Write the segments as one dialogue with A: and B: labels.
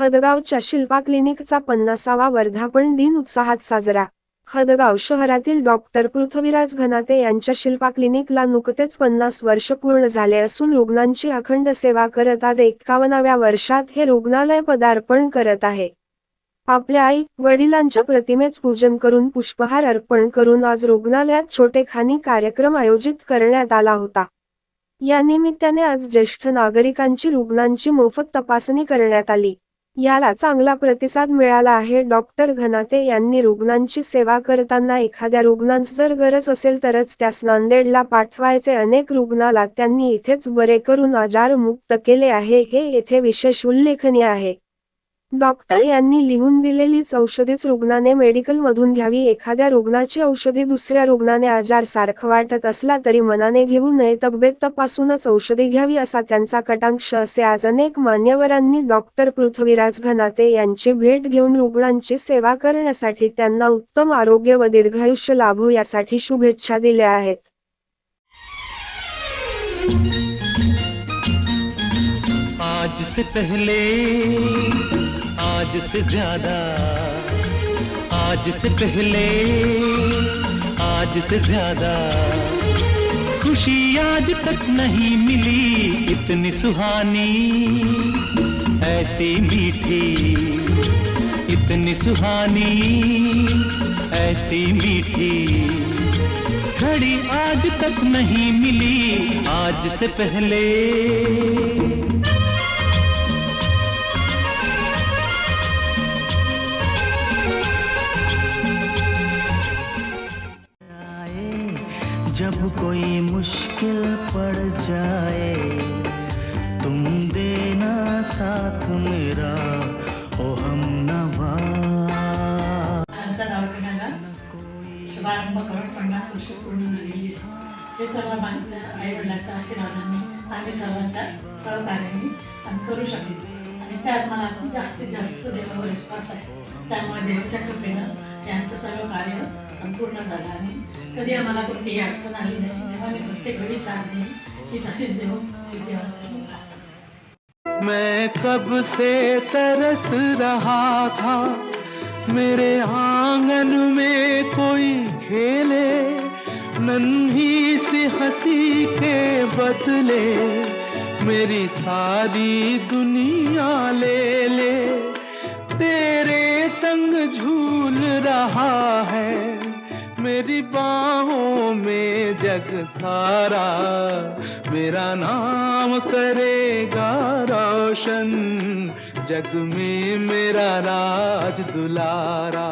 A: हदगावच्या शिल्पा क्लिनिकचा पन्नासावा वर्धापन दिन उत्साहात साजरा. हदगाव शहरातील डॉक्टर पृथ्वीराज घनाते यांच्या शिल्पा क्लिनिकला नुकतेच पन्नास वर्ष पूर्ण झाले असून रुग्णांची अखंड सेवा करत आज एक्कावन्नाव्या वर्षात हे रुग्णालय पदार्पण करत आहे. आपल्या आई वडिलांच्या प्रतिमेच पूजन करून पुष्पहार अर्पण करून आज रुग्णालयात छोटेखानी कार्यक्रम आयोजित करण्यात आला होता. या निमित्ताने आज ज्येष्ठ नागरिकांची रुग्णांची मोफत तपासणी करण्यात आली. याला चांगला प्रतिसाद मिळाला आहे. डॉक्टर घनाते यांनी रुग्णांची सेवा करताना एखाद्या रुग्णांस जर गरज असेल तरच त्यास नांदेडला पाठवायचे. अनेक रुग्णाला त्यांनी इथेच बरे करून आजारमुक्त केले आहे. हे येथे विशेष उल्लेखनीय आहे. डॉक्टर यांनी लिहून दिलेलीच औषधीच रुग्णाने मेडिकल मधून घ्यावी. एखाद्या रुग्णाची औषधी दुसऱ्या रुग्णाने आजार सारखं वाटत असला तरी मनाने घेऊ नये. तब्येत तपासूनच औषधे घ्यावी असा त्यांचा कटांक्ष असे आज अनेक मान्यवरांनी डॉक्टर पृथ्वीराज घनाते यांची भेट घेऊन रुग्णांची सेवा करण्यासाठी त्यांना उत्तम आरोग्य व दीर्घायुष्य लाभो यासाठी शुभेच्छा दिल्या आहेत.
B: आज से पहले आज से ज़्यादा, आज से पहले, आज से ज़्यादा। खुशी आज तक नहीं मिली, इतनी सुहानी, ऐसी मीठी, इतनी सुहानी, ऐसी मीठी। घड़ी आज तक नहीं मिली, आज से पहले। आए जब कोई मुश्किल पड़ जाए। तुम देना साथ मेरा ओ हम नवा
C: आमच्या दवाखान्याला शुभारंभ करून पन्नास वर्ष पूर्ण झालेली हे सर्व माझ्या आईवडिलांच्या आशीर्वादाने आणि सर्वांच्या सहकार्याने आम्ही करू शकतो आणि त्यात मला जास्तीत जास्त देवावर विश्वास आहे. त्यामुळे देवाच्या कृपेनं हे आमचं सर्व कार्य संपूर्ण झालं आणि कधी आम्हाला कोणतीही अडचण आली नाही. देवाने प्रत्येक वेळी साथ दिली की तशीच देव देवाचं रूप आहे
B: मैं कब से तरस रहा था, मेरे आँगन में कोई खेले, नन्ही सी हँसी के बदले, मेरी सारी दुनिया ले ले, तेरे संग झूल रहा मेरी बाहों में जग सारा, मेरा नाम करेगा रोशन। जग में मेरा राज दुलारा,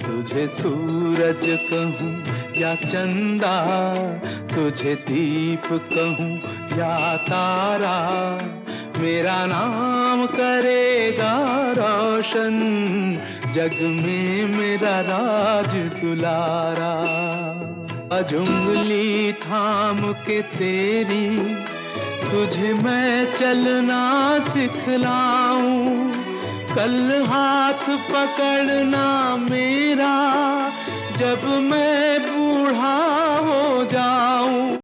B: तुझे सूरज कहूँ या चंदा, तुझे दीप कहूँ या तारा, मेरा नाम करेगा रोशन। जग में मेरा राज दुलारा। आज उंगली थाम के तेरी, तुझे मैं चलना सिखलाऊं। कल हाथ पकड़ना मेरा, जब मैं बूढ़ा हो जाऊँ।